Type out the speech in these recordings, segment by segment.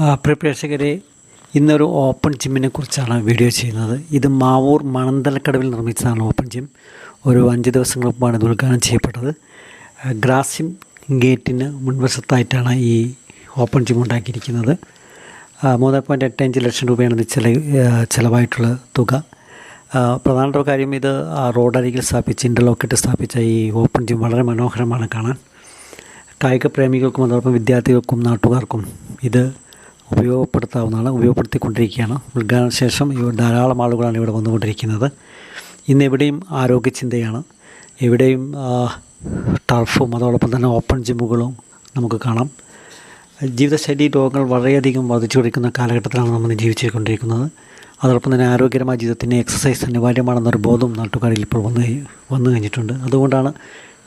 ആ, പ്രിയ പ്രേക്ഷകരെ ഇന്നൊരു ഓപ്പൺ ജിമ്മിനെ കുറിച്ചാണ് വീഡിയോ ചെയ്യുന്നത്. ഇത് മാവൂർ മണന്തലക്കടവിൽ നിർമ്മിച്ചതാണ് ഓപ്പൺ ജിം. ഒരു അഞ്ച് ദിവസങ്ങൾക്ക് മുമ്പാണ് ഇത് ഉദ്ഘാടനം ചെയ്യപ്പെട്ടത്. ഗ്രാസിം ഗേറ്റിന് മുൻവശത്തായിട്ടാണ് ഈ ഓപ്പൺ ജിം ഉണ്ടാക്കിയിരിക്കുന്നത്. മൂന്ന് പോയിന്റ് എട്ട് അഞ്ച് ലക്ഷം രൂപയാണ് ഇത് ചില ചിലവായിട്ടുള്ള തുക. പ്രധാനപ്പെട്ട കാര്യം ഇത് റോഡരികിൽ സ്ഥാപിച്ച് ഇന്റർലോക്കിട്ട് സ്ഥാപിച്ച ഈ ഓപ്പൺ ജിം വളരെ മനോഹരമാണ് കാണാൻ. കായിക പ്രേമികൾക്കും അതോടൊപ്പം വിദ്യാർത്ഥികൾക്കും നാട്ടുകാർക്കും ഇത് ഉപയോഗപ്പെടുത്താവുന്നതാണ് ഉപയോഗപ്പെടുത്തിക്കൊണ്ടിരിക്കുകയാണ്. ഉദ്ഘാടന ശേഷം ഇവ ധാരാളം ആളുകളാണ് ഇവിടെ വന്നുകൊണ്ടിരിക്കുന്നത്. ഇന്ന് എവിടെയും ആരോഗ്യചിന്തയാണ്. എവിടെയും ടർഫും അതോടൊപ്പം തന്നെ ഓപ്പൺ ജിമ്മുകളും നമുക്ക് കാണാം. ജീവിതശൈലി രോഗങ്ങൾ വളരെയധികം വർദ്ധിച്ചുകൊണ്ടിരിക്കുന്ന കാലഘട്ടത്തിലാണ് നമ്മൾ ജീവിച്ചുകൊണ്ടിരിക്കുന്നത്. അതോടൊപ്പം തന്നെ ആരോഗ്യകരമായ ജീവിതത്തിന് എക്സസൈസ് അനിവാര്യമാണെന്നൊരു ബോധം നാട്ടുകാരിൽ ഇപ്പോൾ വന്ന് വന്നു കഴിഞ്ഞിട്ടുണ്ട്. അതുകൊണ്ടാണ്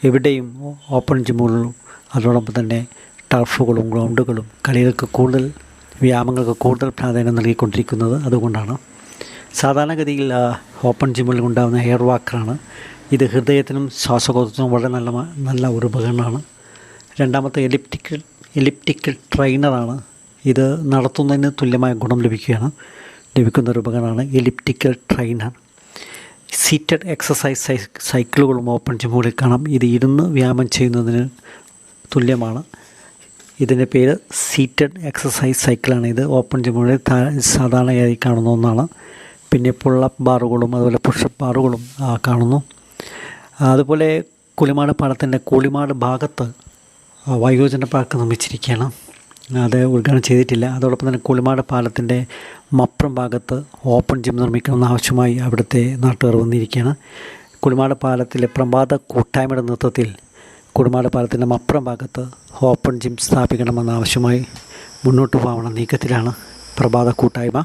എവിടെയും ഓപ്പൺ ജിമ്മുകളും അതോടൊപ്പം തന്നെ ടർഫുകളും ഗ്രൗണ്ടുകളും കളികൾക്ക് കൂടുതൽ വ്യായാമങ്ങൾക്ക് കൂടുതൽ പ്രാധാന്യം നൽകിക്കൊണ്ടിരിക്കുന്നത് അതുകൊണ്ടാണ്. സാധാരണഗതിയിൽ ഓപ്പൺ ജിമ്മിൽ ഉണ്ടാകുന്ന ഹെയർ വാക്കറാണ്. ഇത് ഹൃദയത്തിനും ശ്വാസകോശത്തിനും വളരെ നല്ല നല്ല ഒരു ഉപകരണമാണ്. രണ്ടാമത്തെ എലിപ്റ്റിക്കൽ എലിപ്റ്റിക്കൽ ട്രെയിനറാണ്. ഇത് നടത്തുന്നതിന് തുല്യമായ ഗുണം ലഭിക്കുകയാണ്. ലഭിക്കുന്ന ഒരു ഉപകരണമാണ് എലിപ്റ്റിക്കൽ ട്രെയിനർ. സീറ്റഡ് എക്സസൈസ് സൈക്കിളുകളും ഓപ്പൺ ജിമ്മുകളിൽ കാണാം. ഇത് ഇരുന്ന് വ്യായാമം ചെയ്യുന്നതിന് തുല്യമാണ്. ഇതിന്റെ പേര് സീറ്റഡ് എക്സസൈസ് സൈക്കിളാണ് ഇത് ഓപ്പൺ ജിമ്മുകളിൽ സാധാരണയായി കാണുന്ന ഒന്നാണ്. പിന്നെ പുള്ളപ്പ് ബാറുകളും അതുപോലെ പുഷപ്പ് ബാറുകളും കാണുന്നു. അതുപോലെ കുളിമാട് പാടത്തിന്റെ കുളിമാട് ഭാഗത്ത് വയോജന പാർക്ക് നിർമ്മിച്ചിരിക്കുകയാണ്. അത് ഉദ്ഘാടനം ചെയ്തിട്ടില്ല. അതോടൊപ്പം തന്നെ കുളിമാട് പാലത്തിന്റെ മപ്രം ഭാഗത്ത് ഓപ്പൺ ജിം നിർമ്മിക്കണമെന്ന് ആവശ്യമായി അവിടുത്തെ നാട്ടുകാർ വന്നിരിക്കുകയാണ്. കുളിമാട് പാലത്തിലെ പ്രഭാത കൂട്ടായ്മയുടെ നേതൃത്വത്തിൽ കുളിമാട് പാലത്തിന്റെ മപ്രം ഭാഗത്ത് ഓപ്പൺ ജിം സ്ഥാപിക്കണമെന്ന് ആവശ്യമായി മുന്നോട്ട് പോകാനുള്ള നീക്കത്തിലാണ് പ്രഭാത കൂട്ടായ്മ.